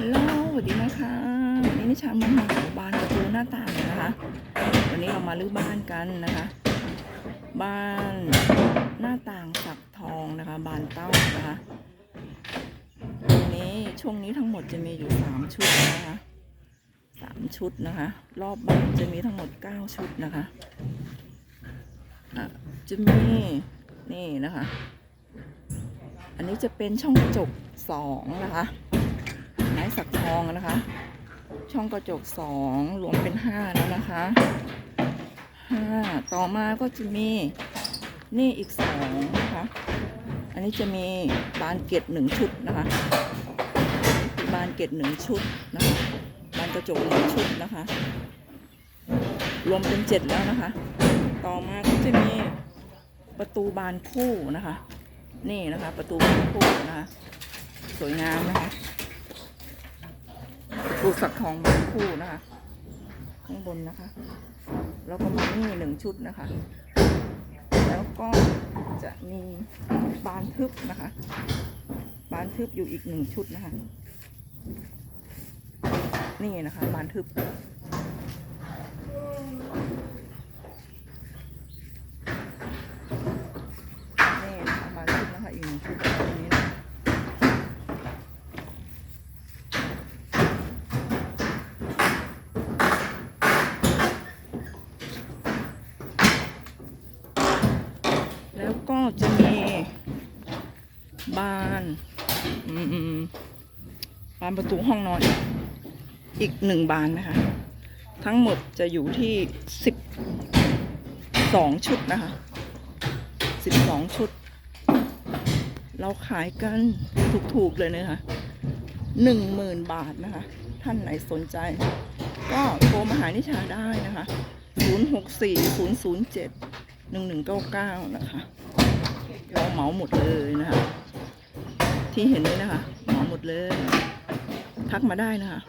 ฮัลโหลสวัสดีนะคะวันนี้นิชามาหาบ้านประตูหน้าต่างนะคะ วันนี้เรามาลื้อบ้านกันนะคะ บ้านหน้าต่างสักทองนะคะ บานเต้านะคะวันนี้ช่วงนี้ทั้งหมดจะมีอยู่สามชุดนะคะสามชุดนะคะ รอบบ้านจะมีทั้งหมดเก้าชุดนะคะะจะมีนี่นะคะ อันนี้จะเป็นช่องกระจกสองนะคะ สักทองนะคะ ช่องกระจกสองรวมเป็นห้าแล้วนะคะห้าต่อมาก็จะมีนี่อีกสองนะคะ อันนี้จะมีบานเกล็ดหนึ่งชุดนะคะ บานเกล็ดหนึ่งชุดนะคะบานกระจกหนึ่งชุดนะคะ รวมเป็นเจ็ดแล้วนะคะ ต่อมาก็จะมีประตูบานคู่นะคะ นี่นะคะ ประตูบานคู่นะคะ สวยงามนะคะ ดูสักทองบาคู่นะคะ ข้างบนนะคะ แล้วก็มานี่หนึ่งชุดนะคะ แล้วก็จะมีบานทึบนะคะ บานทึบอยู่อีกหนึ่งชุดนะคะ นี่นะคะ บานทึบนี่นะคะบานทึบนะคะอีกหนึ่งชุด แล้วก็จะมีบานบานประตูห้องนอน อีกหนึ่งบานนะคะ ทั้งหมดจะอยู่ที่สิบสองชุดนะคะสิบสองชุด เราขายกันถูกๆเลยนะคะหนึ่งหมื่นบาทนะคะ ท่านไหนสนใจ ก็โทรมาหานิชาได้นะคะศูนย์หกสี่ศูนย์ศูนย์เจ็ด หนึ่งหนึ่งเก้าเก้านะคะเราเหมาหมดเลยนะคะ ที่เห็นนี้นะคะ เหมาหมดเลย ทักมาได้นะคะ